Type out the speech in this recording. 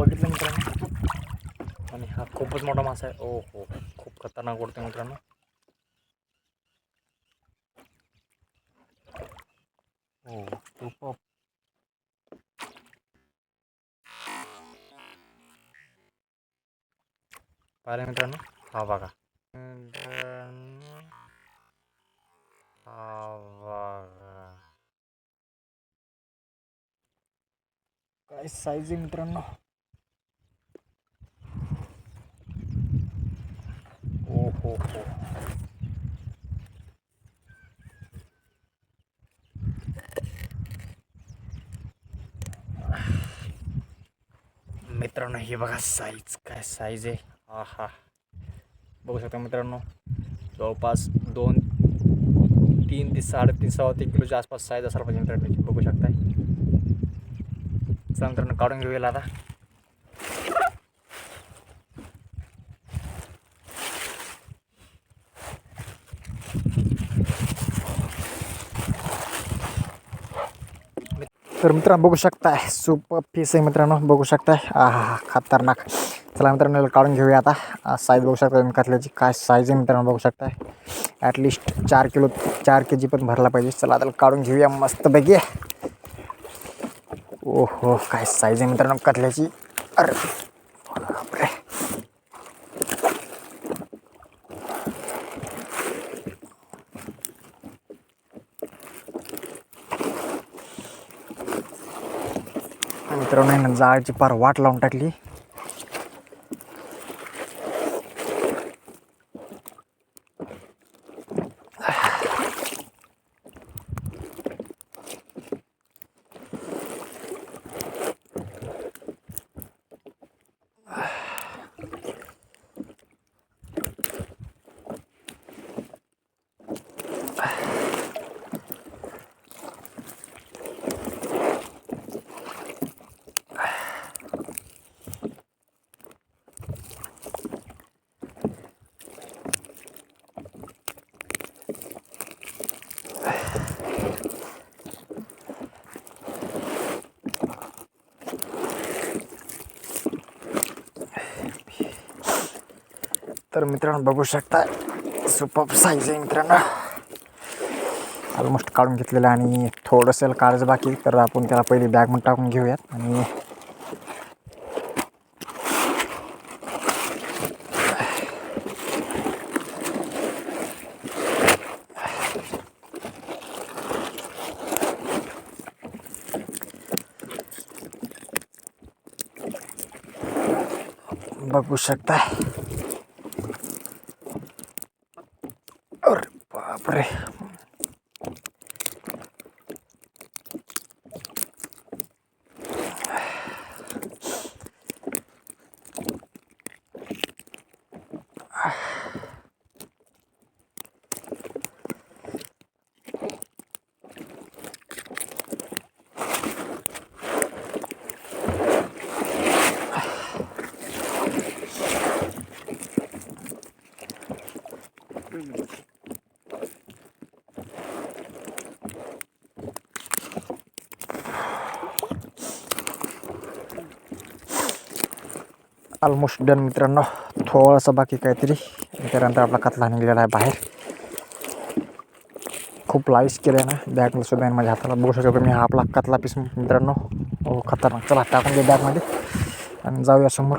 बघितलं मित्रांनो. आणि हा खूपच मोठा मासा आहे. ओ हो खूप खतरनाक उडतो मित्रांनो. हो खूप पाहिलं हा मित्रांनो, हा बघा. काय साईज आहे मित्रांनो ओ हो हो मित्रांनो हे बघा साईज काय साईज आहे. हा हा बघू शकता मित्रांनो जवळपास दोन तीन ते साडेतीन सव्वा तीन किलोच्या आसपास साईज असायला पाहिजे मित्रांनो. बघू शकताय. चला मित्रांनो काढून घेऊया आता. तर मित्रांनो बघू शकताय सुपर पीस आहे मित्रांनो बघू शकताय. हा हा खतरनाक. चला मित्रांनो काढून घेऊया आता. साईज बघू शकता तुम्ही काय साईज आहे मित्रांनो बघू शकताय. ॲटलिस्ट चार किलो चार के जी पण भरला पाहिजे. चला त्याला काढून घेऊया मस्तपैकी. ओहो काय साईज आहे मित्रांनो कतल्याची अरे. मित्रांनो यानं जाळची पार वाट लावून टाकली. तर मित्रांनो बघू शकता सुपर साईज आहे मित्रांनो. ऑलमोस्ट काढून घेतलेलं आणि थोडंसं काळच बाकी तर आपण त्याला पहिली बॅगमध्ये टाकून घेऊयात. आणि बघू शकता. বাপরে ऑलमोस्ट डन मित्रांनो. थोडंसं बाकी काहीतरी. त्यानंतर आपला कतला निघलेला आहे बाहेर. खूप लाईस केलं ना. बॅगला सुद्धा माझ्या हाताला बघू शकतो मी हा आपला कतला पीस मित्रांनो. हो खतरनाक. चला टाकून दे बॅगमध्ये आणि जाऊया समोर.